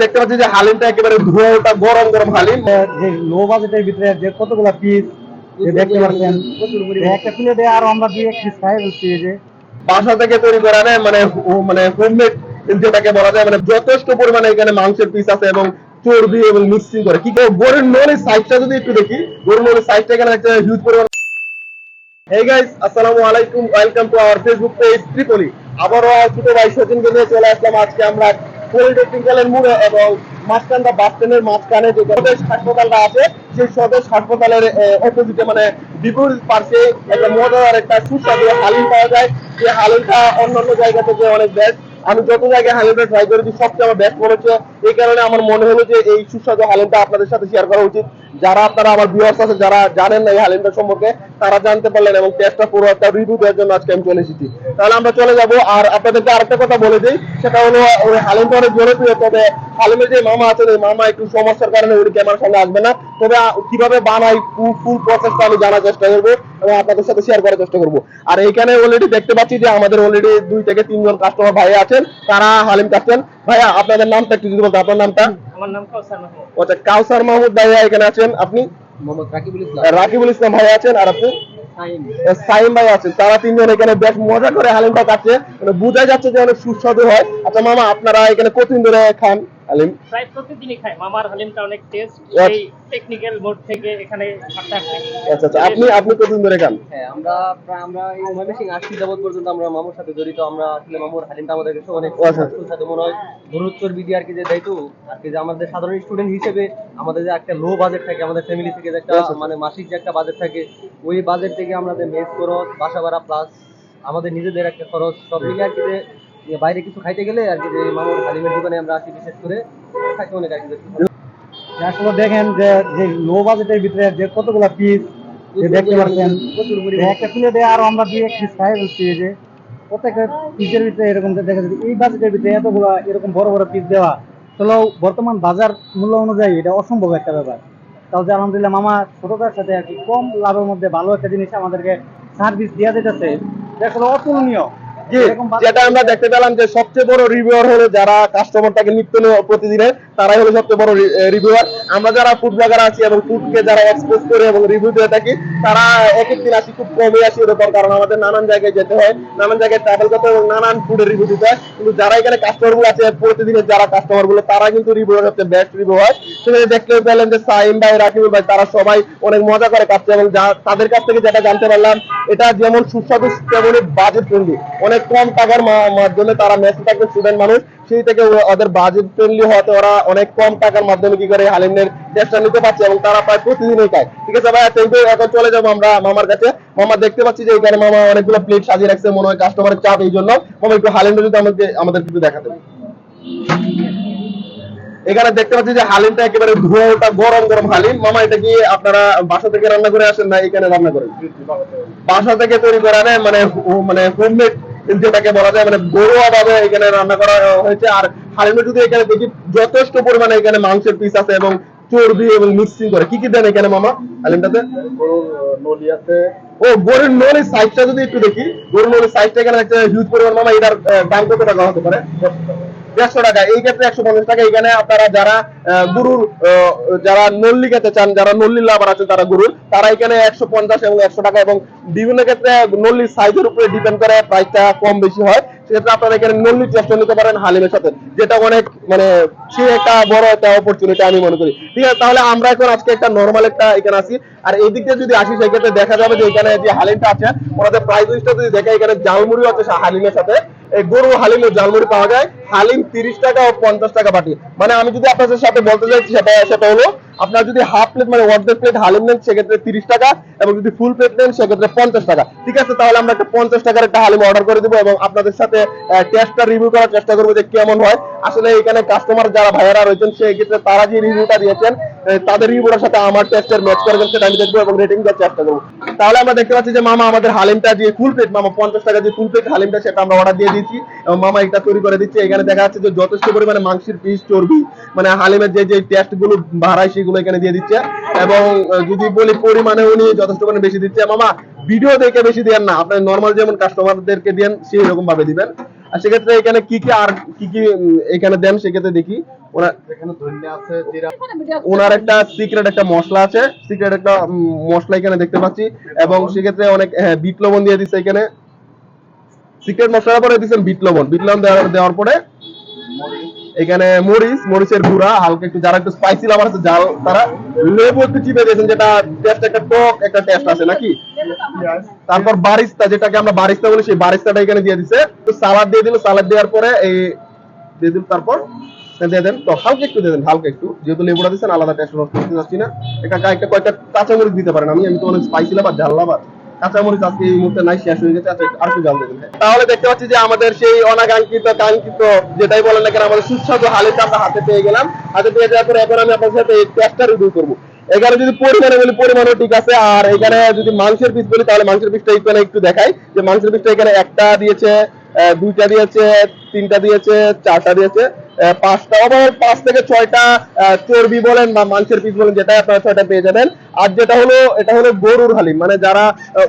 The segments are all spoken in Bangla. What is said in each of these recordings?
দেখতে পাচ্ছি যে হালিমটা একেবারে ধোয়া ওটা গরম গরম হালিম। যে লো বাজেটের ভিতরে যে কতগুলা পিস দেখতে পাচ্ছেন একটা প্লেটে আর আমরা দুই এক পিস খাই বলছি যে। বাসা থেকে তৈরি করা নেয় মানে মানে হোমমেড যেটাকে বলা যায় মানে যথেষ্ট পরিমাণে এখানে মাংসের পিস আছে এবং চর্বি এবং মিক্সিং করে। কি করে গরুর নলের সাইজটা যদি একটু দেখি গরুর নলের সাইজটা এখানে একটা হিউজ পরিমাণ guys, আসসালামু আলাইকুম welcome to our Facebook page Tripoli আবারও ছোট ভাই সচিনকে নিয়ে চলে আসলাম। আজকে আমরা মোড়ে এবং মাঝখানটা বাস স্ট্যান্ডের মাঝখানে যে স্বদেশ হাসপাতালটা আছে, সেই স্বদেশ হাসপাতালের অপোজিটে মানে পার্শ্বে একটা একটা সুস্বাদু হালিম পাওয়া যায়। যে হালিমটা অন্যান্য জায়গা থেকে অনেক বেস্ট আমি যত জায়গায় হালিমটা ট্রাই করেছি, সবচেয়ে আমার বেস্ট মনে হচ্ছে। এই কারণে আমার মনে হলো যে এই সুস্বাদু হালিমটা আপনাদের সাথে শেয়ার করা উচিত। যারা আপনারা আমার ভিউয়ার্স আছে যারা জানেন না এই হালিমটা সম্পর্কে, তারা জানতে পারলেন এবং টেস্টটা পুরো একটা রিভিউ দেওয়ার জন্য আজকে আমি চলে এসেছি। তাহলে আমরা চলে যাব, আর আপনাদেরকে আরেকটা কথা বলে দিই, সেটা হলো, ওই হালিমটা অনেক জনপ্রিয় তবে হালিমের যে মামা আছেন, ওই মামা একটু সমস্যার কারণে উনি ক্যামেরার সামনে আসবে না। তবে কীভাবে বানাই ফুল প্রসেসটা আমি জানার চেষ্টা করব এবং আপনাদের সাথে শেয়ার করার চেষ্টা করব। আর এখানে অলরেডি দেখতে পাচ্ছি যে আমাদের অলরেডি দুই থেকে তিনজন কাস্টমার ভাই আছেন, তারা হালিম কাটছেন ভাইয়া আপনাদের নামটা একটু যদি বলতে আপনার নামটা? আমার নাম কাউসার মাহমুদ। আচ্ছা কাউসার মাহমুদ ভাইয়া এখানে আছেন আপনি? মোহাম্মদ রাকিবুল ইসলাম। রাকিবুল ইসলাম ভাই আছেন আর আপনি? সাইম। ভাই আছেন তারা তিনজন এখানে বেশ মজা করে হালিমটা কাটছে মানে বোঝা যাচ্ছে যে অনেক সুস্বাদু হয়। আচ্ছা মামা আপনারা এখানে কতদিন ধরে খান? হালিম প্রায় প্রতিদিনই খাই মামার হালিমটা অনেক টেস্ট আচ্ছা। এই টেকনিক্যাল মোড থেকে এখানে আচ্ছা আচ্ছা আপনি আপনি কতদিন ধরে খান হ্যাঁ আমরা প্রায় আমরা এই আসছি যাবত পর্যন্ত আমরা মামুর সাথে জড়িত আমরা আসলে মামুর হালিমটা আমাদের কাছে অনেক আচ্ছা। সুস্বাদু মনে হয় গরুর চর্বি দিয়ে আর কি যে দায়িত্ব আর কি যে আমাদের সাধারণ স্টুডেন্ট হিসেবে আমাদের যে একটা লো বাজেট থাকে আমাদের ফ্যামিলি থেকে যে একটা আচ্ছা। মানে মাসিক যে একটা বাজেট থাকে ওই বাজেট থেকে আমাদের মেস খরচ বাসা ভাড়া প্লাস আমাদের নিজেদের একটা খরচ সব মিলে আর কি বাইরে কিছু খাইতে গেলে আর কি যে মামুর হালিমের দোকানে আমরা আসি বিশেষ করে খাইতে অনেক আর কি আসলে দেখেন যে যে লো বাজেটের ভিতরে যে কতগুলা পিস দেখতে পাচ্ছেন একটা প্লেটে আর আমরা দুই এক পিস খাই বলছি যে প্রত্যেকটা পিসের ভিতরে এরকম দেখা যাচ্ছে এই বাজেটের ভিতরে এতগুলা এরকম বড় বড় পিস দেওয়া বর্তমান বাজার মূল্য অনুযায়ী এটা অসম্ভব একটা ব্যাপার। তাও যে আলহামদুলিল্লাহ মামা ছোটটার সাথে আর কি কম লাভের মধ্যে ভালো একটা জিনিস আমাদেরকে সার্ভিস দেওয়া যেতেছে আসলে অতুলনীয়। যেটা আমরা দেখতে পেলাম যে সবচেয়ে বড় রিভিউয়ার হলো যারা কাস্টমারটাকে নিত্য প্রতিদিনের তারাই হলো সবচেয়ে বড় রিভিউয়ার আমরা যারা ফুড ব্লগার আছি এবং ফুডকে যারা এক্সপোজ করে এবং রিভিউ দিয়ে থাকি, তারা এক এক দিন আসি, খুব কমই আসি এরকম, কারণ আমাদের নানান জায়গায় যেতে হয়, নানান জায়গায় ট্রাভেল করতে এবং নানান ফুডের রিভিউ দিতে হয়। কিন্তু যারা এখানে কাস্টমারগুলো আছে, প্রতিদিনের যারা কাস্টমারগুলো, তারা কিন্তু রিভিউ সবচেয়ে বেস্ট রিভিউ হয়। সেখানে দেখতে পেলেন যে সাইম ভাই রাকিবুল ভাই, তারা সবাই অনেক মজা করে কাটছে এবং তাদের কাছ থেকে যেটা জানতে পারলাম, এটা যেমন সুস্বাদু তেমনই বাজেট ফ্রেন্ডলি অনেক কম টাকার মাধ্যমে তারা মেসে থাকবে স্টুডেন্ট মানুষ। সেই থেকে ওদের বাজেট ফ্রেন্ডলি হওয়াতে ওরা অনেক কম টাকার মাধ্যমে কি করে হালিমের টেস্টটা নিতে পারছে এবং তারা প্রায় প্রতিদিনই খায়। ঠিক আছে ভাই থ্যাংক ইউ এখন চলে যাব আমরা মামার কাছে। মামা, দেখতে পাচ্ছি যে এখানে মামা অনেকগুলো প্লেট সাজিয়ে রাখছে, মনে হয় কাস্টমারের চাপ এই জন্য। মামা, একটু হালিমটা যদি আমাদের আমাদের কিছু দেখাতেন এখানে দেখতে পাচ্ছি যে হালিমটা একেবারে ধোয়া ওটা গরম গরম হালিম। মামা, এটা কি আপনারা বাসা থেকে রান্না করে আসেন না এখানে রান্না করেন? বাসা থেকে তৈরি করা মানে মানে হোমমেড যেটাকে বলা যায় মানে ঘরোয়া ভাবে এখানে রান্না করা হয়েছে। আর হালিমে যদি এখানে দেখি যথেষ্ট পরিমাণে এখানে মাংসের পিস আছে এবং চর্বি এবং মিক্সিং করে। কি কি দেন এখানে মামা? হালিমটাতে? নলি আছে ও গরুর নলির সাইজটা যদি একটু দেখি গরুর নলির সাইজটা এখানে একটা হিউজ পরিমাণ মামা এটার দাম কত টাকা হতে পারে? দেড়শো টাকা। এই ক্ষেত্রে একশো পঞ্চাশ টাকা। এখানে আপনারা যারা গরুর যারা নল্লি খেতে চান, যারা নল্লির লাভার আছে তারা গরুর, তারা এখানে একশো পঞ্চাশ এবং একশো টাকা এবং বিভিন্ন ক্ষেত্রে নল্লির সাইজের উপরে ডিপেন্ড করে প্রাইসটা কম বেশি হয়। সেক্ষেত্রে আপনারা এখানে নল্লির চেষ্টা নিতে পারেন হালিমের সাথে, যেটা অনেক মানে সে একটা বড় একটা অপরচুনিটি আমি মনে করি। ঠিক আছে, তাহলে আমরা এখন আজকে একটা নর্মাল একটা এখানে আসি। আর এই দিক দিয়ে যদি আসি, সেক্ষেত্রে দেখা যাবে যে এখানে যে হালিমটা আছে, ওনাদের প্রাইস লিস্টটা যদি দেখে, এখানে জালমুড়ি আছে হালিমের সাথে। গরু হালিম ও জালমুড়ি পাওয়া যায়। হালিম তিরিশ টাকা ও পঞ্চাশ টাকা বাটি। মানে আমি যদি আপনাদের সাথে বলতে চাইছি সেটা সেটা হলো, আপনার যদি হাফ প্লেট মানে অর্ধেক প্লেট হালিম নেন, সেক্ষেত্রে তিরিশ টাকা এবং যদি ফুল প্লেট নেন, সেক্ষেত্রে পঞ্চাশ টাকা। ঠিক আছে, তাহলে আমরা একটা পঞ্চাশ টাকার একটা হালিম অর্ডার করে দিব এবং আপনাদের সাথে টেস্টটা রিভিউ করার চেষ্টা করব যে কেমন হয়। আসলে এখানে কাস্টমার যারা ভাইয়ারা রয়েছেন, সেই ক্ষেত্রে তারা যে রিভিউটা দিয়েছেন তাদের রিভিউটার সাথে আমার টেস্টের ম্যাচ করবেন সেটা আমি দেখব এবং রেটিং দেওয়ার চেষ্টা করব। তাহলে আমরা দেখতে পাচ্ছি যে মামা আমাদের হালিমটা যে ফুল প্লেট মামা পঞ্চাশ টাকা যে ফুল প্লেট হালিমটা সেটা আমরা অর্ডার দিয়ে দিয়েছি এবং মামা এটা তৈরি করে দিচ্ছে। এখানে দেখা যাচ্ছে যে যথেষ্ট পরিমাণে মাংসের পিস চর্বি মানে হালিমের যে যে টেস্টগুলো বাড়ায় সেগুলো এখানে দিয়ে দিচ্ছে। এবং যদি বলি পরিমাণে উনি যথেষ্ট পরিমাণে বেশি দিচ্ছে। মামা ভিডিও দেখে বেশি দেন না। আপনার নর্মাল যেমন কাস্টমারদেরকে দেন সেই রকম ভাবে দিবেন। আর সেক্ষেত্রে এখানে কি কি আর কি কি এখানে দেন সেক্ষেত্রে দেখি। ওনার এখানে ধনিয়া আছে জিরা ওনার একটা সিক্রেট একটা মশলা আছে। সিক্রেট একটা মশলা এখানে দেখতে পাচ্ছি। এবং সেক্ষেত্রে অনেক হ্যাঁ, বিট লবণ দিয়ে দিচ্ছে এখানে। সিক্রেট মশলার পরে দিচ্ছেন বিট লবণ। বিট লবণ দেওয়ার পরে এখানে মরিচ মরিচের গুঁড়া হালকা একটু যারা একটু স্পাইসি লাভার আছে জাল তারা লেবু একটু চিপে দিয়েছেন যেটা টেস্ট একটা টক একটা টেস্ট আছে নাকি? তারপর বারিস্তা যেটাকে আমরা বারিস্তা বলি সেই বারিস্তাটা এখানে দিয়ে দিছে। তো সালাদ দিয়ে দিল সালাদ দেওয়ার পরে এই দিয়ে দিল তারপর দিয়ে দেন তো হালকা একটু দিয়ে দেন হালকা একটু। যেহেতু লেবুটা দিচ্ছেন আলাদা টেস্ট করতে যাচ্ছি না। এটা একটা কয়েকটা কাঁচামরিচ দিতে পারেন। আমি আমি তো অনেক স্পাইসি লাভার ঝাল লাভার কাঁচামরিচ আজকে এই মুহূর্তে নাই শেষ হয়ে গেছে। আচ্ছা, দেবেন তাহলে দেখতে পাচ্ছি যে আমাদের সেই অনাকাঙ্ক্ষিত কাঙ্ক্ষিত যেটাই বলেন না কেন আমাদের সুস্বাদু হাতে পেয়ে গেলাম। হাতে পেয়ে যাওয়ার পরে এখন আমি আপনার সাথে এই রিভিউ করব। এখানে যদি পরিমাণে বলি পরিমাণও ঠিক আছে। আর এখানে যদি মাংসের পিস বলি তাহলে মাংসের পিসটা এখানে একটু দেখাই। যে মাংসের পিসটা এখানে একটা দিয়েছে দুইটা দিয়েছে তিনটা দিয়েছে চারটা দিয়েছে। পাঁচটা, ওভারঅল পাঁচ থেকে ছয়টা চর্বি বলেন বা মাংসের পিস বলেন যেটা আপনারা ছয়টা পেয়ে যাবেন। আর যেটা হলো, এটা হলো গরুর হালিম। মানে যারা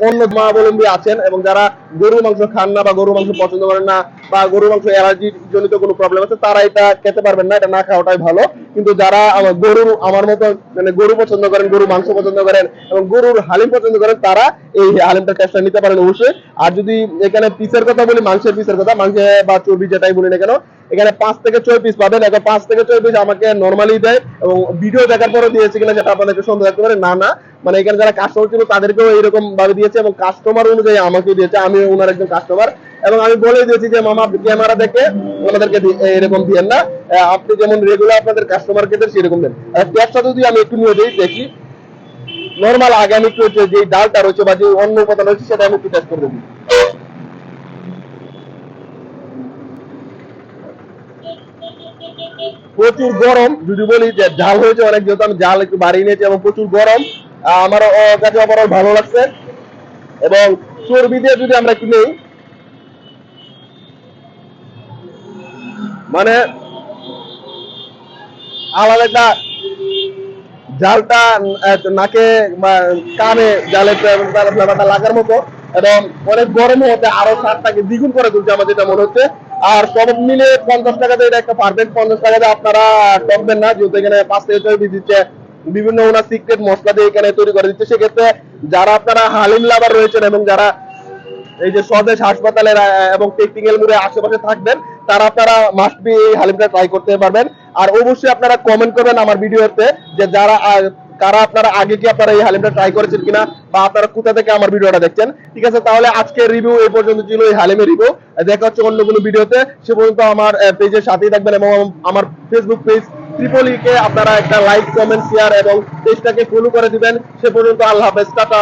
অন্য মাবলম্বী আছেন এবং যারা গরুর মাংস খান না বা গরুর মাংস পছন্দ করেন না বা গরুর মাংস অ্যালার্জি জনিত কোনো প্রবলেম আছে, তারা এটা খেতে পারবেন না, এটা না খাওয়াটাই ভালো। কিন্তু যারা গরুর, আমার মতো মানে গরু পছন্দ করেন গরু মাংস পছন্দ করেন এবং গরুর হালিম পছন্দ করেন, তারা এই হালিমটা টেস্টটা নিতে পারেন অবশ্যই। আর যদি এখানে পিসের কথা বলি, মাংসের পিসের কথা, মাংসে বা চর্বি যেটাই বলি না কেন এখানে পাঁচ থেকে ছয় পিস পাবেন। এখন পাঁচ থেকে ছয় পিস আমাকে নর্মালি দেয় এবং ভিডিও দেখার পরে দিয়েছে কিনা যেটা আপনাদেরকে সন্দেহ থাকতে পারে। না না। মানে এখানে যারা কাস্টমার ছিল তাদেরকেও এরকম ভাবে দিয়েছে এবং কাস্টমার অনুযায়ী আমাকে দিয়েছে। আমি ওনার একজন কাস্টমার এবং আমি বলে দিয়েছি যে, মামা ক্যামেরা দেখে আমাদেরকে দি- এরকম দিয়েন না। আপনি যেমন রেগুলার আপনাদের কাস্টমারকে দেন, সেরকম দেন। টেস্টটা যদি আমি একটু নিয়ে দিই দেখি নর্মাল আগে আমি একটু যে ডালটা রয়েছে বা যে অন্য উপাদান রয়েছে, সেটা আমি একটু টেস্ট করে দেবো প্রচুর গরম, যদি বলি যে ঝাল হয়েছে অনেক, যেহেতু আমি জাল একটু বাড়িয়ে নিয়েছি এবং প্রচুর গরম আমার কাছে ওভারঅল ভালো লাগছে। এবং চর্বি দিয়ে যদি আমরা একটু নেই মানে আলাদা একটা জালটা নাকে কানে জালের ফ্লেভারটা লাগার মতো, এবং অনেক গরম হতে আরও স্বাদটাকে দ্বিগুণ করে তুলছে আমার যেটা মনে হচ্ছে। আর সব মিলে পঞ্চাশ টাকাতে এটা একটা পারফেক্ট পঞ্চাশ টাকাতে আপনারা টকবেন না, যেহেতু এখানে পাঁচ থেকে দিচ্ছে। বিভিন্ন ওনার সিক্রেট মশলা দিয়ে এখানে তৈরি করে দিচ্ছে। সেক্ষেত্রে যারা আপনারা হালিম লাভার রয়েছেন এবং যারা এই যে স্বদেশ হাসপাতালের এবং টেকনিক্যাল মোড়ে আশেপাশে থাকবেন, তারা আপনারা মাস্ট বি এই হালিমটা ট্রাই করতে পারবেন। আর অবশ্যই আপনারা কমেন্ট করবেন আমার ভিডিওতে যে যারা কারা আপনারা আগে কি আপনারা এই হালিমটা ট্রাই করেছেন কিনা বা আপনারা কোথা থেকে আমার ভিডিওটা দেখছেন? ঠিক আছে, তাহলে আজকে রিভিউ এই পর্যন্ত ছিল এই হালিমের রিভিউ দেখা হচ্ছে অন্য কোনো ভিডিওতে। সে পর্যন্ত আমার পেজের সাথেই থাকবেন এবং আমার ফেসবুক পেজ ত্রিপলিকে আপনারা একটা লাইক কমেন্ট শেয়ার এবং পেজটাকে ফলো করে দিবেন। সে পর্যন্ত আল্লাহ হাফেজ, টাটা।